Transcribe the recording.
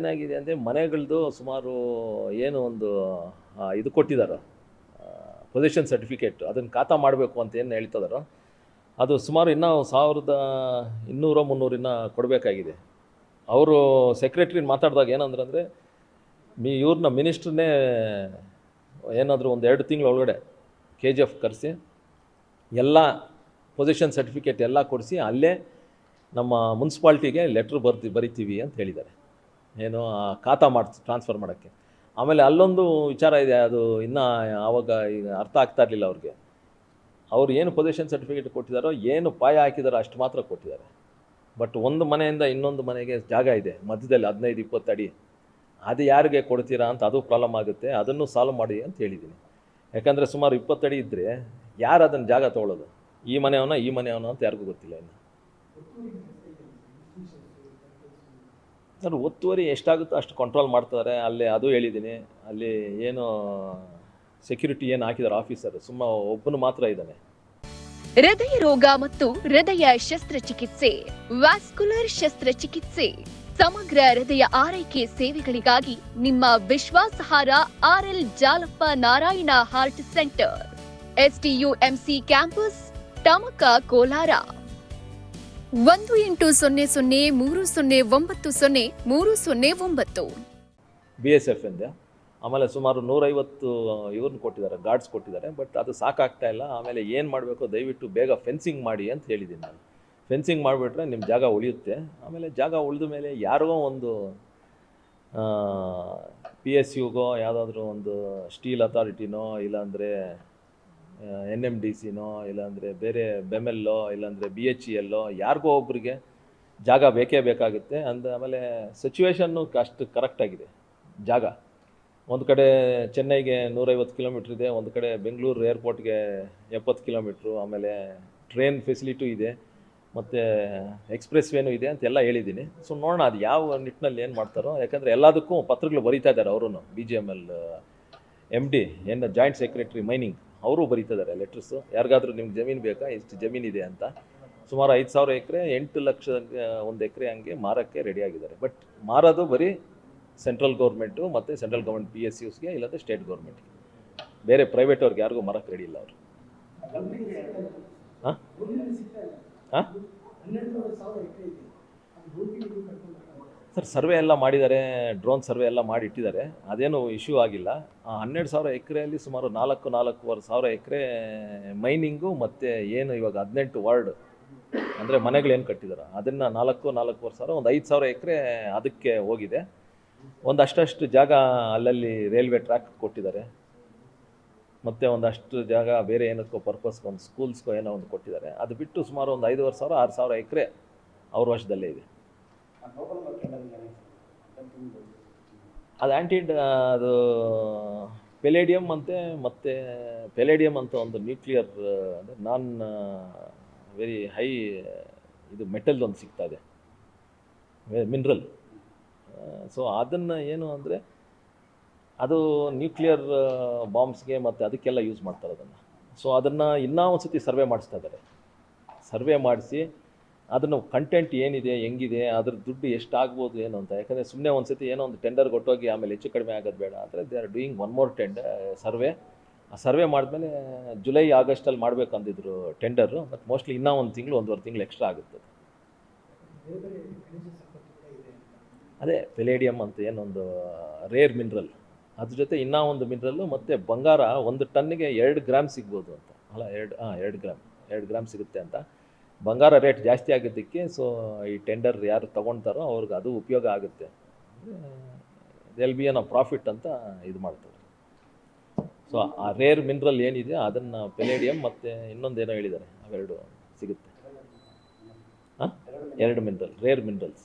ಏನಾಗಿದೆ ಅಂದರೆ ಮನೆಗಳದ್ದು ಸುಮಾರು ಏನು ಒಂದು ಇದು ಕೊಟ್ಟಿದ್ದಾರೆ ಪೊಸಿಷನ್ ಸರ್ಟಿಫಿಕೇಟ್ ಅದನ್ನು ಖಾತಾ ಮಾಡಬೇಕು ಅಂತ ಏನು ಹೇಳ್ತಿದಾರೋ ಅದು ಸುಮಾರು ಇನ್ನೂ ಸಾವಿರದ ಇನ್ನೂರ, ಮುನ್ನೂರಿನ ಕೊಡಬೇಕಾಗಿದೆ. ಅವರು ಸೆಕ್ರೆಟ್ರಿ ಮಾತಾಡಿದಾಗ ಏನಂದ್ರೆ ಅಂದರೆ, ಮೀ ಇವ್ರನ್ನ ಮಿನಿಸ್ಟ್ರನ್ನೇ ಏನಾದರೂ ಒಂದು ಎರಡು ತಿಂಗಳ ಒಳಗಡೆ ಕೆ ಜಿ ಎಫ್ ಕರೆಸಿ, ಎಲ್ಲ ಪೊಸಿಷನ್ ಸರ್ಟಿಫಿಕೇಟ್ ಎಲ್ಲ ಕೊಡಿಸಿ, ಅಲ್ಲೇ ನಮ್ಮ ಮುನ್ಸಿಪಾಲ್ಟಿಗೆ ಲೆಟ್ರ್ ಬರ್ತಿ ಬರಿತೀವಿ ಅಂತ ಹೇಳಿದ್ದಾರೆ. ಏನು ಖಾತಾ ಮಾಡಿಸ್ ಟ್ರಾನ್ಸ್ಫರ್ ಮಾಡೋಕ್ಕೆ. ಆಮೇಲೆ ಅಲ್ಲೊಂದು ವಿಚಾರ ಇದೆ, ಅದು ಇನ್ನೂ ಆವಾಗ ಈಗ ಅರ್ಥ ಆಗ್ತಾ ಇರಲಿಲ್ಲ ಅವ್ರಿಗೆ. ಅವ್ರು ಏನು ಪೊಸಿಷನ್ ಸರ್ಟಿಫಿಕೇಟ್ ಕೊಟ್ಟಿದ್ದಾರೋ ಏನು ಪಾಯ ಹಾಕಿದಾರೋ ಅಷ್ಟು ಮಾತ್ರ ಕೊಟ್ಟಿದ್ದಾರೆ. ಬಟ್ ಒಂದು ಮನೆಯಿಂದ ಇನ್ನೊಂದು ಮನೆಗೆ ಜಾಗ ಇದೆ, ಮಧ್ಯದಲ್ಲಿ ಹದಿನೈದು, ಇಪ್ಪತ್ತು ಅಡಿ. ಅದು ಯಾರಿಗೆ ಕೊಡ್ತೀರಾ ಅಂತ ಅದು ಪ್ರಾಬ್ಲಮ್ ಆಗುತ್ತೆ, ಅದನ್ನು ಸಾಲ್ವ್ ಮಾಡಿ ಅಂತ ಹೇಳಿದ್ದೀನಿ. ಯಾಕಂದರೆ ಸುಮಾರು ಇಪ್ಪತ್ತಡಿ ಇದ್ದರೆ ಯಾರು ಅದನ್ನು ಜಾಗ ತೊಗೊಳ್ಳೋದು ಈ ಮನೆಯವನ ಈ ಮನೆಯವನ ಅಂತ ಯಾರಿಗೂ ಗೊತ್ತಿಲ್ಲ ಇನ್ನು. ಸರ್ ಒತ್ತುವರಿ ಎಷ್ಟಾಗುತ್ತೋ ಅಷ್ಟು ಕಂಟ್ರೋಲ್ ಮಾಡ್ತಾರೆ ಅಲ್ಲಿ ಅದು ಹೇಳಿದ್ದೀನಿ. ಅಲ್ಲಿ ಏನು ಸೆಕ್ಯೂರಿಟಿ ಏನು ಹಾಕಿದ್ದಾರೆ ಆಫೀಸರ್ ಸುಮ್ಮ ಒಬ್ಬನು ಮಾತ್ರ ಇದ್ದಾನೆ. ಹೃದಯ ರೋಗ ಮತ್ತು ಹೃದಯ ಶಸ್ತ್ರಚಿಕಿತ್ಸೆ. ವ್ಯಾಸ್ಕುಲರ್ ಶಸ್ತ್ರಚಿಕಿತ್ಸೆ. ಸಮಗ್ರ ಹೃದಯ ಆರೈಕೆ ಸೇವೆಗಳಿಗಾಗಿ ನಿಮ್ಮ ವಿಶ್ವಾಸಹಾರ R L Jalappa Narayana heart centre. SDUMC campus Tamaka Kolar. ಒಂದು ಎಂಟು ಸೊನ್ನೆ ಸೊನ್ನೆ, ಮೂರು ಸೊನ್ನೆ ಒಂಬತ್ತು ಸೊನ್ನೆ, ಮೂರು ಸೊನ್ನೆ ಒಂಬತ್ತು. ಬಿ ಎಸ್ ಎಫ್ ಇಂದ ಆಮೇಲೆ ಸುಮಾರು ನೂರೈವತ್ತು ಇವ್ರನ್ನ ಕೊಟ್ಟಿದ್ದಾರೆ ಗಾರ್ಡ್ಸ್ ಕೊಟ್ಟಿದ್ದಾರೆ ಬಟ್ ಅದು ಸಾಕಾಗ್ತಾ ಇಲ್ಲ. ಆಮೇಲೆ ಏನು ಮಾಡಬೇಕು? ದಯವಿಟ್ಟು ಬೇಗ ಫೆನ್ಸಿಂಗ್ ಮಾಡಿ ಅಂತ ಹೇಳಿದ್ದೀನಿ ನಾನು. ಫೆನ್ಸಿಂಗ್ ಮಾಡಿಬಿಟ್ರೆ ನಿಮ್ಮ ಜಾಗ ಉಳಿಯುತ್ತೆ. ಆಮೇಲೆ ಜಾಗ ಉಳಿದ ಮೇಲೆ ಯಾರಿಗೋ ಒಂದು ಪಿ ಎಸ್ ಯುಗೋ ಯಾವುದಾದ್ರೂ ಒಂದು ಸ್ಟೀಲ್ ಅಥಾರಿಟಿನೋ ಇಲ್ಲಾಂದರೆ ಎನ್ ಎಂ ಡಿ ಸಿನೋ, ಇಲ್ಲಾಂದರೆ ಬೇರೆ ಬೆಮೆಲ್ಲೋ ಇಲ್ಲಾಂದರೆ ಬಿ ಎಚ್ ಇ ಎಲ್ಲೋ ಯಾರಿಗೋ ಒಬ್ಬರಿಗೆ ಜಾಗ ಬೇಕೇ ಬೇಕಾಗುತ್ತೆ. ಅಂದ ಆಮೇಲೆ ಸಿಚುವೇಶನ್ನು ಅಷ್ಟು ಕರೆಕ್ಟಾಗಿದೆ ಜಾಗ. ಒಂದು ಕಡೆ ಚೆನ್ನೈಗೆ ನೂರೈವತ್ತು ಕಿಲೋಮೀಟ್ರ್ ಇದೆ, ಒಂದು ಕಡೆ ಬೆಂಗಳೂರು ಏರ್ಪೋರ್ಟ್ಗೆ ಎಪ್ಪತ್ತು ಕಿಲೋಮೀಟ್ರು ಆಮೇಲೆ ಟ್ರೈನ್ ಫೆಸಿಲಿಟಿ ಇದೆ, ಮತ್ತು ಎಕ್ಸ್ಪ್ರೆಸ್ ವೇನು ಇದೆ ಅಂತೆಲ್ಲ ಹೇಳಿದ್ದೀನಿ. ಸೊ ನೋಡೋಣ ಅದು ಯಾವ ನಿಟ್ಟಿನಲ್ಲಿ ಏನು ಮಾಡ್ತಾರೋ. ಯಾಕಂದರೆ ಎಲ್ಲದಕ್ಕೂ ಪತ್ರಗಳು ಬರೀತಾ ಇದ್ದಾರೆ ಅವರು B G M L M D ಏನು ಜಾಯಿಂಟ್ ಸೆಕ್ರೆಟ್ರಿ ಮೈನಿಂಗ್ ಅವರು ಬರೀತಿದ್ದಾರೆ ಲೆಟ್ರಸ್ ಯಾರಿಗಾದ್ರೂ ನಿಮ್ಗೆ ಜಮೀನು ಬೇಕಾ? ಇಷ್ಟು ಜಮೀನಿದೆ ಅಂತ. ಸುಮಾರು ಐದು ಸಾವಿರ ಎಕರೆ ಎಂಟು ಲಕ್ಷ ಒಂದು ಎಕರೆ ಹಂಗೆ ಮಾರೋಕ್ಕೆ ರೆಡಿ ಆಗಿದ್ದಾರೆ. ಬಟ್ ಮಾರೋದು ಬರೀ ಸೆಂಟ್ರಲ್ ಗೌರ್ಮೆಂಟು ಮತ್ತು ಸೆಂಟ್ರಲ್ ಗೌರ್ಮೆಂಟ್ ಪಿ ಎಸ್ ಯುಸ್ಗೆ ಇಲ್ಲಾಂದರೆ ಸ್ಟೇಟ್ ಗೌರ್ಮೆಂಟ್ಗೆ ಬೇರೆ ಪ್ರೈವೇಟ್ ಅವ್ರಿಗೆ ಯಾರಿಗೂ ಮಾರಕ್ಕೆ ರೆಡಿ ಇಲ್ಲ ಅವರು. ಹಾಂ? ಹಾಂ? ಸರ್, ಸರ್ವೆ ಎಲ್ಲ ಮಾಡಿದ್ದಾರೆ, ಡ್ರೋನ್ ಸರ್ವೆ ಎಲ್ಲ ಮಾಡಿ ಇಟ್ಟಿದ್ದಾರೆ ಅದೇನು ಇಶ್ಯೂ ಆಗಿಲ್ಲ. ಆ ಹನ್ನೆರಡು ಸಾವಿರ ಎಕರೆಯಲ್ಲಿ ಸುಮಾರು ನಾಲ್ಕು, ನಾಲ್ಕೂವರೆ ಸಾವಿರ ಎಕರೆ ಮೈನಿಂಗು ಮತ್ತು ಏನು ಇವಾಗ ಹದಿನೆಂಟು ವಾರ್ಡ್ ಅಂದರೆ ಮನೆಗಳೇನು ಕಟ್ಟಿದ್ದಾರೆ ಅದನ್ನು ನಾಲ್ಕು, ನಾಲ್ಕೂವರೆ ಸಾವಿರ, ಒಂದು ಐದು ಸಾವಿರ ಎಕರೆ ಅದಕ್ಕೆ ಹೋಗಿದೆ. ಒಂದು ಅಷ್ಟಷ್ಟು ಜಾಗ ಅಲ್ಲಲ್ಲಿ ರೈಲ್ವೆ ಟ್ರ್ಯಾಕ್ ಕೊಟ್ಟಿದ್ದಾರೆ. ಮತ್ತು ಒಂದಷ್ಟು ಜಾಗ ಬೇರೆ ಏನಕ್ಕೋ ಪರ್ಪಸ್ಗೆ ಒಂದು ಸ್ಕೂಲ್ಸ್ಗೋ ಏನೋ ಒಂದು ಕೊಟ್ಟಿದ್ದಾರೆ. ಅದು ಬಿಟ್ಟು ಸುಮಾರು ಒಂದು ಐದುವರೆ ಸಾವಿರ, ಆರು ಸಾವಿರ ಎಕರೆ ಅವ್ರ ವಶದಲ್ಲೇ ಇದೆ. ಅದು ಆ್ಯಂಟಿಡ್ ಅದು ಪೆಲೇಡಿಯಮ್ ಅಂತೆ, ಮತ್ತು ಪೆಲೇಡಿಯಮ್ ಅಂತ ಒಂದು ನ್ಯೂಕ್ಲಿಯರ್ ಅಂದರೆ ನಾನ್ ವೆರಿ ಹೈ ಇದು ಮೆಟಲ್ ಒಂದು ಸಿಗ್ತಾ ಇದೆ. ಮಿನ್ರಲ್ ಸೊ ಅದನ್ನು ಏನು ಅಂದರೆ, ಅದು ನ್ಯೂಕ್ಲಿಯರ್ ಬಾಂಬ್ಸ್ಗೆ ಮತ್ತು ಅದಕ್ಕೆಲ್ಲ ಯೂಸ್ ಮಾಡ್ತಾರೆ ಅದನ್ನು. ಸೊ ಅದನ್ನು ಇನ್ನೂ ಒಂದು ಸರ್ವೆ ಮಾಡಿಸ್ತಾ ಇದ್ದಾರೆ. ಸರ್ವೆ ಮಾಡಿಸಿ ಅದನ್ನು ಕಂಟೆಂಟ್ ಏನಿದೆ, ಹೆಂಗಿದೆ, ಅದ್ರ ದುಡ್ಡು ಎಷ್ಟಾಗ್ಬೋದು ಏನು ಅಂತ. ಯಾಕಂದರೆ ಸುಮ್ಮನೆ ಒಂದು ಸತಿ ಏನೋ ಒಂದು ಟೆಂಡರ್ ಕೊಟ್ಟೋಗಿ ಆಮೇಲೆ ಹೆಚ್ಚು ಕಡಿಮೆ ಆಗೋದು ಬೇಡ. ಅಂದರೆ they are doing one more tender survey ಆ ಸರ್ವೆ ಮಾಡಿದ್ಮೇಲೆ ಜುಲೈ ಆಗಸ್ಟಲ್ಲಿ ಮಾಡಬೇಕಂದಿದ್ರು ಟೆಂಡರು ಬಟ್ ಮೋಸ್ಟ್ಲಿ ಇನ್ನೂ ಒಂದು ತಿಂಗಳು, ಒಂದೂವರೆ ತಿಂಗಳು ಎಕ್ಸ್ಟ್ರಾ ಆಗುತ್ತೆ. ಅದೇ ಪೆಲೇಡಿಯಮ್ ಅಂತ ಏನೊಂದು ರೇರ್ ಮಿನರಲ್ ಅದ್ರ ಜೊತೆ ಇನ್ನೂ ಒಂದು ಮಿನರಲ್ಲು ಮತ್ತು ಬಂಗಾರ ಒಂದು ಟನ್ನಿಗೆ ಎರಡು ಗ್ರಾಮ್ ಸಿಗ್ಬೋದು ಅಂತ. ಅಲ್ಲ, ಎರಡು ಹಾಂ ಎರಡು ಗ್ರಾಮ್ ಎರಡು ಗ್ರಾಮ್ ಸಿಗುತ್ತೆ ಅಂತ. ಬಂಗಾರ ರೇಟ್ ಜಾಸ್ತಿ ಆಗಿದ್ದಕ್ಕೆ ಸೊ ಈ ಟೆಂಡರ್ ಯಾರು ತೊಗೊಳ್ತಾರೋ ಅವ್ರಿಗೆ ಅದು ಉಪಯೋಗ ಆಗುತ್ತೆ. ಎಲ್ ಬಿ ಏನೋ ಪ್ರಾಫಿಟ್ ಅಂತ ಇದು ಮಾಡ್ತಾರೆ. ಸೊ ಆ ರೇರ್ ಮಿನರಲ್ ಏನಿದೆ, ಅದನ್ನು ಪೆಲೇಡಿಯಂ ಮತ್ತು ಇನ್ನೊಂದೇನೋ ಹೇಳಿದ್ದಾರೆ, ಅವೆರಡು ಸಿಗುತ್ತೆ. ಹಾಂ? ಎರಡು ಮಿನರಲ್ ರೇರ್ ಮಿನರಲ್ಸ್